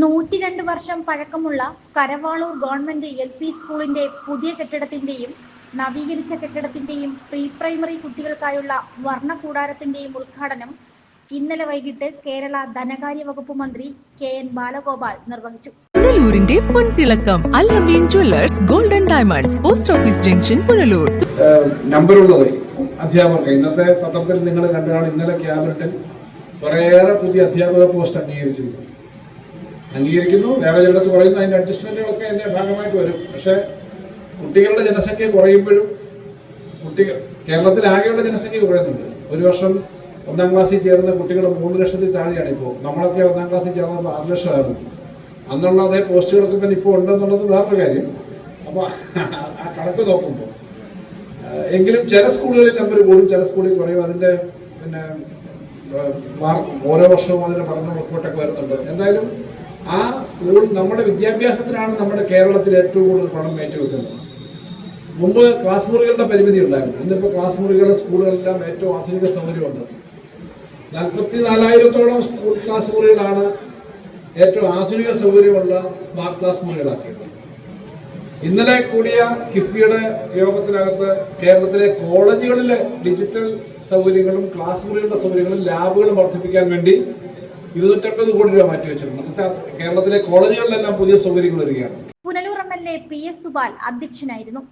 നൂറ്റി രണ്ട് വർഷം പഴക്കമുള്ള കരവാളൂർ ഗവൺമെന്റ് എൽ പി സ്കൂളിന്റെ പുതിയ കെട്ടിടത്തിന്റെയും നവീകരിച്ച കെട്ടിടത്തിന്റെയും പ്രീ പ്രൈമറി കുട്ടികൾക്കായുള്ള വർണ കൂടാരത്തിന്റെയും ഉദ്ഘാടനം ഇന്നലെ വൈകിട്ട് കേരള ധനകാര്യ വകുപ്പ് മന്ത്രി കെ എൻ ബാലഗോപാൽ നിർവഹിച്ചു. പുനലൂരിന്റെ പൊൻതിളക്കം Allameen jewellers golden diamonds post office junction Punalur. നമ്പറുള്ളത് അധ്യാപകർക്ക്. ഇന്നത്തെ പത്രത്തിൽ നിങ്ങൾ കണ്ടതാണ് ഇന്നലെ ക്യാബിനറ്റിൽ കുറേയേറെ പുതിയ അധ്യാപക പോസ്റ്റ് അംഗീകരിച്ചിരിക്കുന്നു. അംഗീകരിക്കുന്നു. വേറെ ചിലടത്ത് പറയുന്നു അതിന്റെ അഡ്ജസ്റ്റ്മെന്റുകളൊക്കെ അതിന്റെ ഭാഗമായിട്ട് വരും. പക്ഷേ കുട്ടികളുടെ ജനസംഖ്യ കുറയുമ്പോഴും കുട്ടികൾ കേരളത്തിൽ ആകെയുള്ള ജനസംഖ്യ കുറയുന്നുണ്ട്. ഒരു വർഷം ഒന്നാം ക്ലാസ്സിൽ ചേർന്ന കുട്ടികൾ മൂന്ന് ലക്ഷത്തിൽ താഴെയാണ് ഇപ്പോൾ. നമ്മളൊക്കെ ഒന്നാം ക്ലാസ്സിൽ ചേർന്നപ്പോൾ ആറ് ലക്ഷമായിരുന്നു. അന്നുള്ള അതേ പോസ്റ്റുകളൊക്കെ തന്നെ ഇപ്പോൾ ഉണ്ടെന്നുള്ളത് വേറൊരു കാര്യം. അപ്പോൾ ആ കണക്ക് നോക്കുമ്പോൾ എങ്കിലും ചില സ്കൂളുകളിൽ നമ്പർ കൂടും ചില സ്കൂളിൽ കുറയും. അതിന്റെ പിന്നെ ഓരോ വർഷവും അതിന്റെ പഠന റിപ്പോർട്ടൊക്കെ വരുന്നുണ്ട്. എന്തായാലും ആ സ്കൂൾ നമ്മുടെ വിദ്യാഭ്യാസത്തിനാണ് നമ്മുടെ കേരളത്തിൽ ഏറ്റവും കൂടുതൽ പണം മാറ്റിവെക്കുന്നത് മുമ്പ് ക്ലാസ് മുറികളുടെ പരിമിതി ഉണ്ടായിരുന്നു. ഇന്നിപ്പോൾ ക്ലാസ് മുറികളുടെ സ്കൂളുകളെല്ലാം ഏറ്റവും ആധുനിക സൗകര്യമുണ്ട് നാൽപ്പത്തി നാലായിരത്തോളം സ്കൂൾ ക്ലാസ് മുറികളാണ് ഏറ്റവും ആധുനിക സൗകര്യമുള്ള സ്മാർട്ട് ക്ലാസ് മുറികളാക്കിയത്. ഇന്നലെ കൂടിയ കിഫ്ബിയുടെ യോഗത്തിനകത്ത് കേരളത്തിലെ കോളേജുകളിലെ ഡിജിറ്റൽ സൗകര്യങ്ങളും ക്ലാസ് മുറികളുടെ സൗകര്യങ്ങളും ലാബുകളും വർദ്ധിപ്പിക്കാൻ വേണ്ടി ഇരുന്നൂറ്റമ്പത് കോടി രൂപ മാറ്റിവെച്ചിട്ടുണ്ട് വെച്ചിട്ടുണ്ട്. കേരളത്തിലെ കോളേജുകളിലെല്ലാം പുതിയ സൗകര്യങ്ങൾ വരികയാണ്. Punalur M L A P S Subal അധ്യക്ഷനായിരുന്നു.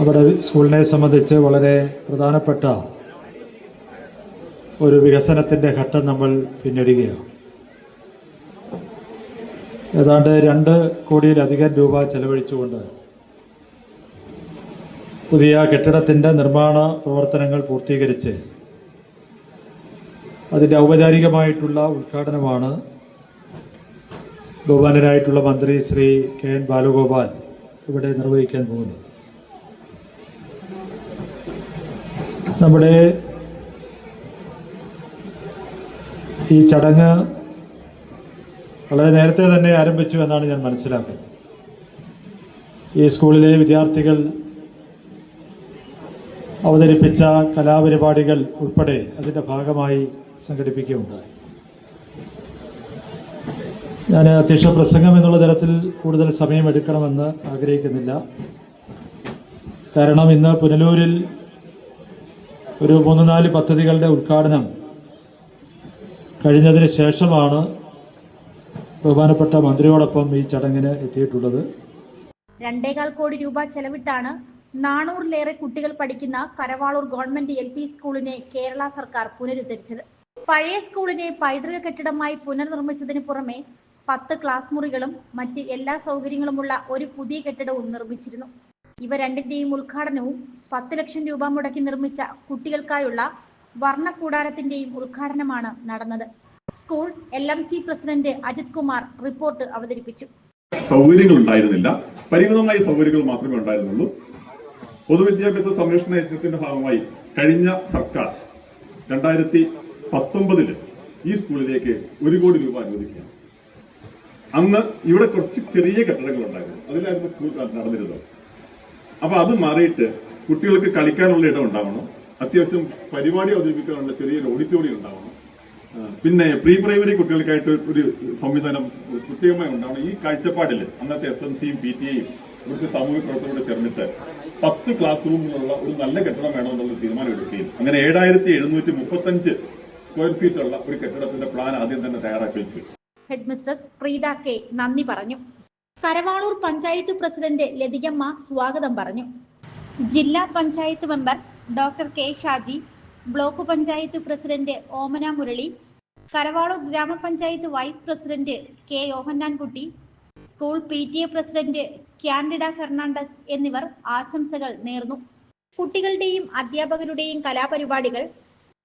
അവിടെ സ്കൂളിനെ സംബന്ധിച്ച് വളരെ പ്രധാനപ്പെട്ട ഒരു വികസനത്തിന്റെ ഘട്ടം നമ്മൾ പിന്നിടുകയാണ്. ഏതാണ്ട് രണ്ട് കോടിയിലധികം രൂപ ചെലവഴിച്ചുകൊണ്ട് പുതിയ കെട്ടിടത്തിന്റെ നിർമ്മാണ പ്രവർത്തനങ്ങൾ പൂർത്തീകരിച്ച് അതിന്റെ ഔപചാരികമായിട്ടുള്ള ഉദ്ഘാടനമാണ് ബഹുമാനരായിട്ടുള്ള മന്ത്രി ശ്രീ കെ എൻ ബാലഗോപാൽ ഇവിടെ നിർവഹിക്കാൻ പോകുന്നത്. നമ്മുടെ ഈ ചടങ്ങ് വളരെ നേരത്തെ തന്നെ ആരംഭിച്ചു എന്നാണ് ഞാൻ മനസ്സിലാക്കുന്നത്. ഈ സ്കൂളിലെ വിദ്യാർത്ഥികൾ അവതരിപ്പിച്ച കലാപരിപാടികൾ ഉൾപ്പെടെ അതിന്റെ ഭാഗമായി സംഘടിപ്പിക്കുകയുണ്ടായി. ഞാൻ അധ്യക്ഷ പ്രസംഗം എന്നുള്ള തരത്തിൽ കൂടുതൽ സമയമെടുക്കണമെന്ന് ആഗ്രഹിക്കുന്നില്ല. കാരണം ഇന്ന് പുനലൂരിൽ ഒരു മൂന്ന് നാല് പദ്ധതികളുടെ ഉദ്ഘാടനം കഴിഞ്ഞതിന് ശേഷമാണ് ബഹുമാനപ്പെട്ട മന്ത്രിയോടൊപ്പം ഈ ചടങ്ങിന് എത്തിയിട്ടുള്ളത്. രണ്ടേകാൽ കോടി രൂപ ചെലവിട്ടാണ് നാനൂറിലേറെ കുട്ടികൾ പഠിക്കുന്ന കരവാളൂർ ഗവൺമെന്റ് എൽ സ്കൂളിനെ കേരള സർക്കാർ പുനരുദ്ധരിച്ചത്. പഴയ സ്കൂളിനെ പൈതൃക കെട്ടിടമായി പുനർനിർമ്മിച്ചതിന് പുറമെ പത്ത് ക്ലാസ് മുറികളും മറ്റ് എല്ലാ സൗകര്യങ്ങളുമുള്ള ഒരു പുതിയ കെട്ടിടവും നിർമ്മിച്ചിരുന്നു. ഇവ രണ്ടിന്റെയും ഉദ്ഘാടനവും പത്ത് ലക്ഷം രൂപ മുടക്കി നിർമ്മിച്ച കുട്ടികൾക്കായുള്ള വർണക്കൂടാരത്തിന്റെയും ഉദ്ഘാടനമാണ് നടന്നത്. School L M C president Ajith Kumar report അവതരിപ്പിച്ചു. സൗകര്യങ്ങൾ ഉണ്ടായിരുന്നില്ല പരിമിതമായ സൗകര്യങ്ങൾ മാത്രമേ ഉണ്ടായിരുന്നുള്ളൂ. പൊതുവിദ്യാഭ്യാസ സംരക്ഷണ യജ്ഞത്തിന്റെ ഭാഗമായി കഴിഞ്ഞ സർക്കാർ രണ്ടായിരത്തി പത്തൊമ്പതിൽ ഈ സ്കൂളിലേക്ക് ഒരു കോടി രൂപ അനുവദിക്കുകയാണ് അന്ന് ഇവിടെ കുറച്ച് ചെറിയ കെട്ടിടങ്ങൾ ഉണ്ടായിരുന്നു. അതിലായിരുന്നു സ്കൂൾ നടന്നിരുന്നത്. അപ്പൊ അത് മാറിയിട്ട് കുട്ടികൾക്ക് കളിക്കാനുള്ള ഇടം ഉണ്ടാവണം. അത്യാവശ്യം പരിപാടി അവതരിപ്പിക്കാനുള്ള ചെറിയൊരു ഓഡിറ്റോറിയം ഉണ്ടാവണം. പിന്നെ പ്രീ പ്രൈമറി കുട്ടികൾക്കായിട്ട് ഒരു സംവിധാനം പ്രത്യേകമായി ഉണ്ടാവണം. ഈ കാഴ്ചപ്പാടിൽ അന്നത്തെ എസ് എം സിയും പി ടി എയും ഇവിടുത്തെ സാമൂഹ്യ പ്രവർത്തകരോട് ചേർന്നിട്ട് പത്ത് ക്ലാസ് റൂമുകളുള്ള ഒരു നല്ല കെട്ടിടം വേണമെന്നുള്ള തീരുമാനം എടുക്കുകയും. അങ്ങനെ ഏഴായിരത്തി എഴുന്നൂറ്റി മുപ്പത്തഞ്ച് സ്ക്വയർ ഫീറ്റ് ഉള്ള ഒരു കെട്ടിടത്തിന്റെ പ്ലാൻ ആദ്യം തന്നെ തയ്യാറാക്കി വെച്ചു. ഹെഡ് മിസ്റ്റേഴ്സ് പ്രീത കെ നന്ദി പറഞ്ഞു. കരവാളൂർ പഞ്ചായത്ത് പ്രസിഡന്റ് ലതികമ്മ സ്വാഗതം പറഞ്ഞു. ജില്ലാ panchayat member doctor K Shaji block panchayat president Omana Murali Karavalur ഗ്രാമപഞ്ചായത്ത് vice president K Yohannankutty school P T A president Candida Fernandez എന്നിവർ ആശംസകൾ നേർന്നു. കുട്ടികളുടെയും അധ്യാപകരുടെയും കലാപരിപാടികൾ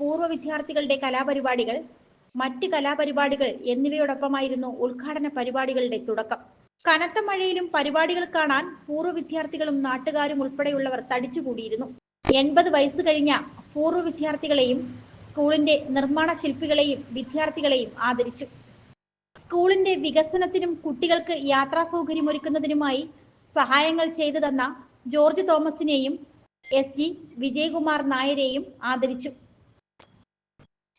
പൂർവ വിദ്യാർത്ഥികളുടെ കലാപരിപാടികൾ മറ്റ് കലാപരിപാടികൾ എന്നിവയോടൊപ്പമായിരുന്നു ഉദ്ഘാടന പരിപാടികളുടെ തുടക്കം. കനത്ത മഴയിലും പരിപാടികൾ കാണാൻ പൂർവ വിദ്യാർത്ഥികളും നാട്ടുകാരും ഉൾപ്പെടെയുള്ളവർ തടിച്ചുകൂടിയിരുന്നു. എൺപത് വയസ്സ് കഴിഞ്ഞ പൂർവ വിദ്യാർത്ഥികളെയും സ്കൂളിന്റെ നിർമ്മാണ ശില്പികളെയും വിദ്യാർത്ഥികളെയും ആദരിച്ചു. സ്കൂളിന്റെ വികസനത്തിനും കുട്ടികൾക്ക് യാത്രാ സൗകര്യമൊരുക്കുന്നതിനുമായി സഹായങ്ങൾ ചെയ്തു തന്ന ജോർജ് തോമസിനെയും എസ് ജി വിജയകുമാർ നായരെയും ആദരിച്ചു.